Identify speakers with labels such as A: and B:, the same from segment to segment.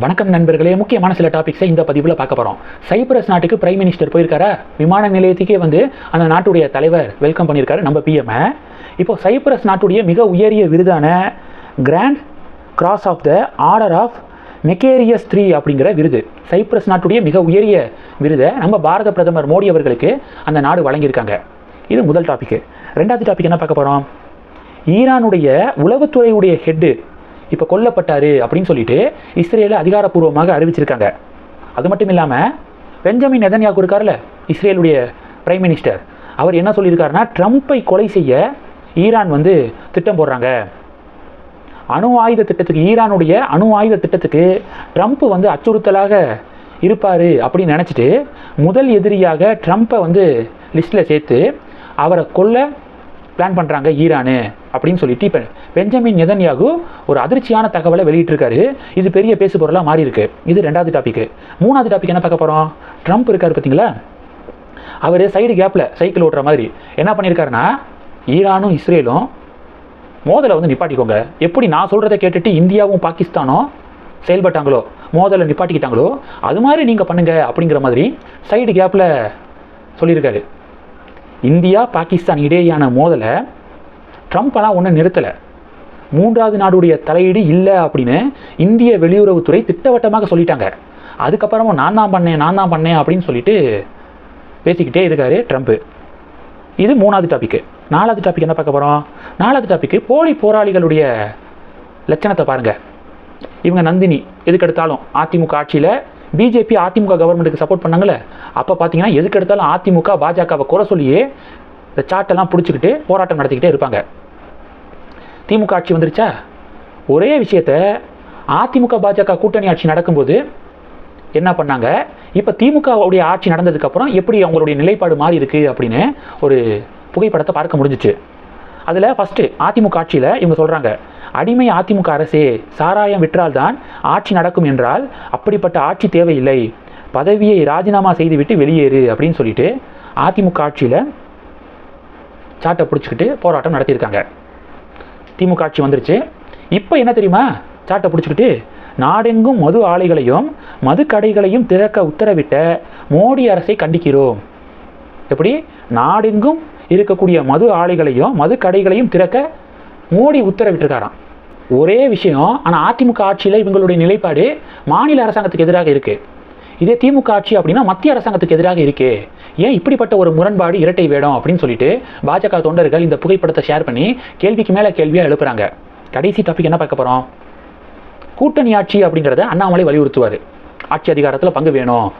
A: வணக்கம் நண்பர்களே. முக்கியமான சில டாபிக்ஸை இந்த பதிவில் பார்க்க போகிறோம் சைப்ரஸ் நாட்டுக்கு பிரைம் மினிஸ்டர் போயிருக்காரா? விமான நிலையத்துக்கே வந்து அந்த நாட்டுடைய தலைவர் வெல்கம் பண்ணியிருக்காரு. நம்ம பிஎம் இப்போ சைப்ரஸ் நாட்டுடைய மிக உயரிய விருதான grand cross of the order of Makarios three அப்படிங்கிற விருது. சைப்ரஸ் நாட்டுடைய மிக உயரிய விருதை நம்ம பாரத பிரதமர் மோடி அவர்களுக்கு அந்த நாடு வழங்கியிருக்காங்க. இது முதல் டாபிக் ரெண்டாவது டாபிக் என்ன பார்க்க போகிறோம் ஈரானுடைய உளவுத்துறையுடைய ஹெட்டு இப்போ கொல்லப்பட்டாரு அப்படின்னு சொல்லிட்டு இஸ்ரேலை அதிகாரப்பூர்வமாக அறிவிச்சிருக்காங்க. அது மட்டும் இல்லாமல் பெஞ்சமின் நெதன்யாகு இருக்கார்ல இஸ்ரேலுடைய பிரைம் மினிஸ்டர் அவர் என்ன சொல்லியிருக்காருன்னா ட்ரம்ப்பை கொலை செய்ய ஈரான் வந்து திட்டம் போடுறாங்க. அணு ஆயுத திட்டத்துக்கு ஈரானுடைய அணு ஆயுத திட்டத்துக்கு ட்ரம்ப் வந்து அச்சுறுத்தலாக இருப்பார் அப்படின்னு நினச்சிட்டு முதல் எதிரியாக ட்ரம்ப்பை வந்து லிஸ்ட்டில் சேர்த்து அவரை கொல்ல பிளான் பண்ணுறாங்க ஈரானு அப்படின்னு சொல்லிட்டு இப்போ பெஞ்சமின் நெதன்யாகு ஒரு அதிர்ச்சியான தகவலை வெளியிட்டிருக்காரு. இது பெரிய பேசு பொருளாக மாறி இருக்கு இது ரெண்டாவது டாபிக் மூணாவது டாபிக் என்ன பார்க்க போகிறோம் ட்ரம்ப் இருக்கார் பார்த்தீங்களா? அவர் சைடு கேப்பில் சைக்கிள் ஓட்டுற மாதிரி. என்ன பண்ணியிருக்காருன்னா ஈரானும் இஸ்ரேலும் மோதலை வந்து நிப்பாட்டிக்கோங்க. எப்படி நான் சொல்கிறத கேட்டுட்டு இந்தியாவும் பாகிஸ்தானும் செயல்பட்டாங்களோ மோதலை நிப்பாட்டிக்கிட்டாங்களோ அது மாதிரி நீங்கள் பண்ணுங்கள் அப்படிங்கிற மாதிரி சைடு கேப்பில் சொல்லியிருக்காரு. இந்தியா பாகிஸ்தான் இடையேயான மோதலை ட்ரம்ப் ஆனால் ஒன்றும் நிறுத்தலை. மூன்றாவது நாடுடைய தலையீடு இல்லை அப்படின்னு இந்திய வெளியுறவுத்துறை திட்டவட்டமாக சொல்லிட்டாங்க. அதுக்கப்புறமும் நான் தான் பண்ணேன் நான் தான் பண்ணேன் அப்படின்னு சொல்லிட்டு பேசிக்கிட்டே இருக்காரு ட்ரம்ப்பு இது மூணாவது டாபிக் நாலாவது டாபிக் என்ன பார்க்க போகிறோம் நாலாவது டாபிக் போலி போராளிகளுடைய லட்சணத்தை பாருங்கள் இவங்க நந்தினி எதுக்கெடுத்தாலும் அதிமுக ஆட்சியில் பிஜேபி அதிமுக கவர்மெண்ட்டுக்கு சப்போர்ட் பண்ணாங்கல்ல? அப்போ பார்த்தீங்கன்னா எதுக்கெடுத்தாலும் அதிமுக பாஜகவை குறை சொல்லியே இந்த சாட்டெல்லாம் பிடிச்சிக்கிட்டு போராட்டம் நடத்திக்கிட்டே இருப்பாங்க. திமுக ஆட்சி வந்துருச்சா? ஒரே விஷயத்த அதிமுக பாஜக கூட்டணி ஆட்சி நடக்கும்போது என்ன பண்ணாங்க? இப்போ திமுகவுடைய ஆட்சி நடந்ததுக்கப்புறம் எப்படி அவங்களுடைய நிலைப்பாடு மாறி இருக்குது அப்படின்னு ஒரு புகைப்படத்தை பார்க்க முடிஞ்சிச்சு. அதில் ஃபஸ்ட்டு அதிமுக ஆட்சியில் இவங்க சொல்கிறாங்க அடிமை அதிமுக அரசே சாராயம் விற்றால்தான் ஆட்சி நடக்கும் என்றால் அப்படிப்பட்ட ஆட்சி தேவையில்லை. பதவியை ராஜினாமா செய்துவிட்டு வெளியேறு அப்படின்னு சொல்லிட்டு அதிமுக ஆட்சியில் சாட்டை பிடிச்சிக்கிட்டு போராட்டம் நடத்தியிருக்காங்க. திமுக ஆட்சி வந்துருச்சு. இப்போ என்ன தெரியுமா? சாட்டை பிடிச்சிக்கிட்டு நாடெங்கும் மது ஆலைகளையும் மது கடைகளையும் திறக்க உத்தரவிட்ட மோடி அரசை கண்டிக்கிறோம். எப்படி? நாடெங்கும் இருக்கக்கூடிய மது ஆலைகளையும் மது கடைகளையும் திறக்க மோடி உத்தரவிட்டிருக்காராம். ஒரே விஷயம் ஆனால் அதிமுக ஆட்சியில் இவங்களுடைய நிலைப்பாடு மாநில அரசாங்கத்துக்கு எதிராக இருக்குது இதே திமுக ஆட்சி அப்படின்னா மத்திய அரசாங்கத்துக்கு எதிராக இருக்கே. ஏன் இப்படிப்பட்ட ஒரு முரண்பாடு இரட்டை வேடம் அப்படின்னு சொல்லிட்டு பாஜக தொண்டர்கள் இந்த புகைப்படத்தை ஷேர் பண்ணி கேள்விக்கு மேலே கேள்வியாக எழுப்புறாங்க. கடைசி டாபிக் என்ன பார்க்க போகிறோம் கூட்டணி ஆட்சி அப்படிங்கிறத அண்ணாமலை வலியுறுத்துவார். ஆட்சி அதிகாரத்தில் பங்கு வேணும்.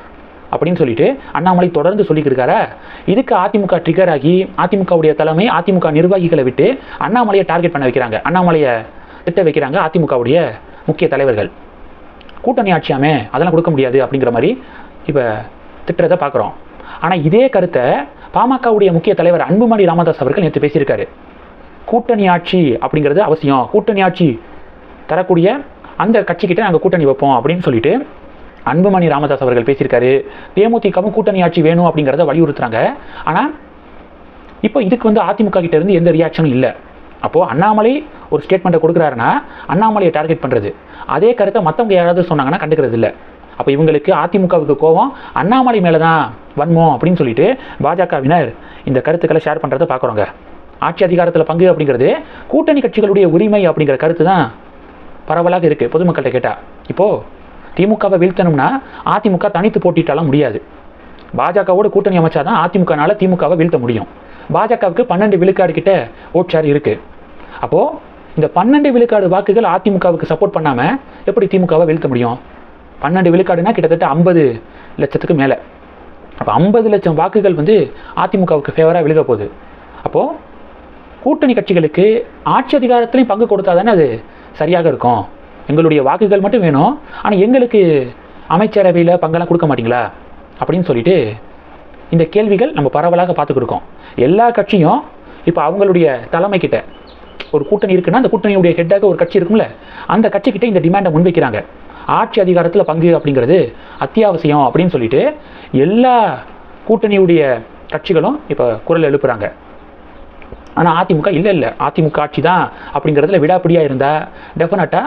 A: அப்படின்னு சொல்லிட்டு அண்ணாமலை தொடர்ந்து சொல்லிக்கிட்டு இதுக்கு அதிமுக ட்ரிகர் ஆகி அதிமுகவுடைய தலைமை அதிமுக நிர்வாகிகளை விட்டு அண்ணாமலையை டார்கெட் பண்ண வைக்கிறாங்க. அண்ணாமலையை திட்ட வைக்கிறாங்க அதிமுகவுடைய முக்கிய தலைவர்கள். கூட்டணி ஆட்சியாமே அதெல்லாம் கொடுக்க முடியாது அப்படிங்கிற மாதிரி இப்போ திட்டத்தை பார்க்குறோம். ஆனால் இதே கருத்தை பாமகவுடைய முக்கிய தலைவர் அன்புமணி ராமதாஸ் அவர்கள் நேற்று பேசியிருக்காரு. கூட்டணி ஆட்சி அப்படிங்கிறது அவசியம். கூட்டணி ஆட்சி தரக்கூடிய அந்த கட்சிக்கிட்ட நாங்கள் கூட்டணி வைப்போம் அப்படின்னு சொல்லிட்டு அன்புமணி ராமதாஸ் அவர்கள் பேசியிருக்காரு. தேமுதிகவும் கூட்டணி ஆட்சி வேணும் அப்படிங்கிறத வலியுறுத்துறாங்க. ஆனால் இப்போ இதுக்கு வந்து அதிமுக கிட்ட இருந்து எந்த ரியாக்ஷனும் இல்லை. அப்போது அண்ணாமலை ஒரு ஸ்டேட்மெண்ட்டை கொடுக்குறாருன்னா அண்ணாமலையை டார்கெட் பண்ணுறது அதே கருத்தை மற்றவங்க யாராவது சொன்னாங்கன்னா கண்டுக்கிறது இல்லை. அப்போ இவங்களுக்கு அதிமுகவுக்கு கோவம் அண்ணாமலை மேலே தான் வன்மம் அப்படின்னு சொல்லிட்டு பாஜகவினர் இந்த கருத்துக்களை ஷேர் பண்ணுறதை பார்க்குறோங்க. ஆட்சி அதிகாரத்தில் பங்கு அப்படிங்கிறது கூட்டணி கட்சிகளுடைய உரிமை அப்படிங்கிற கருத்து தான் பரவலாக இருக்குது பொதுமக்கள்கிட்ட கேட்டால் இப்போது திமுகவை வீழ்த்தணும்னா அதிமுக தனித்து போட்டிட்டாலாம் முடியாது. பாஜகவோட கூட்டணி அமைச்சாதான் அதிமுகனால திமுகவை வீழ்த்த முடியும். பாஜகவுக்கு பன்னெண்டு விழுக்காடு கிட்ட ஓட் இருக்கு. இருக்குது அப்போது இந்த பன்னெண்டு விழுக்காடு வாக்குகள் அதிமுகவுக்கு சப்போர்ட் பண்ணாமல் எப்படி திமுகவை வீழ்த்த முடியும்? பன்னெண்டு விழுக்காடுனா கிட்டத்தட்ட ஐம்பது லட்சத்துக்கு மேலே. அப்போ ஐம்பது லட்சம் வாக்குகள் வந்து அதிமுகவுக்கு ஃபேவராக விழுக போகுது. அப்போது கூட்டணி கட்சிகளுக்கு ஆட்சி அதிகாரத்திலையும் பங்கு கொடுத்தா தானே அது சரியாக இருக்கும்? எங்களுடைய வாக்குகள் மட்டும் வேணும். ஆனால் எங்களுக்கு அமைச்சரவையில் பங்கெல்லாம் கொடுக்க மாட்டீங்களா? அப்படின்னு சொல்லிட்டு இந்த கேள்விகள் நம்ம பரவலாக பார்த்துக்கிருக்கோம் எல்லா கட்சியும் இப்போ அவங்களுடைய தலைமைக்கிட்ட ஒரு கூட்டணி இருக்குன்னா அந்த கூட்டணியுடைய ஹெட்டாக ஒரு கட்சி இருக்கும்ல அந்த கட்சிக்கிட்ட இந்த டிமாண்டை முன்வைக்கிறாங்க. ஆட்சி அதிகாரத்தில் பங்கு அப்படிங்கிறது அத்தியாவசியம் அப்படின்னு சொல்லிட்டு எல்லா கூட்டணியுடைய கட்சிகளும் இப்போ குரல் எழுப்புறாங்க. ஆனால் அதிமுக இல்லை இல்லை. அதிமுக ஆட்சி தான் அப்படிங்கிறதுல விடாப்பிடியாக இருந்தால் டெஃபினட்டாக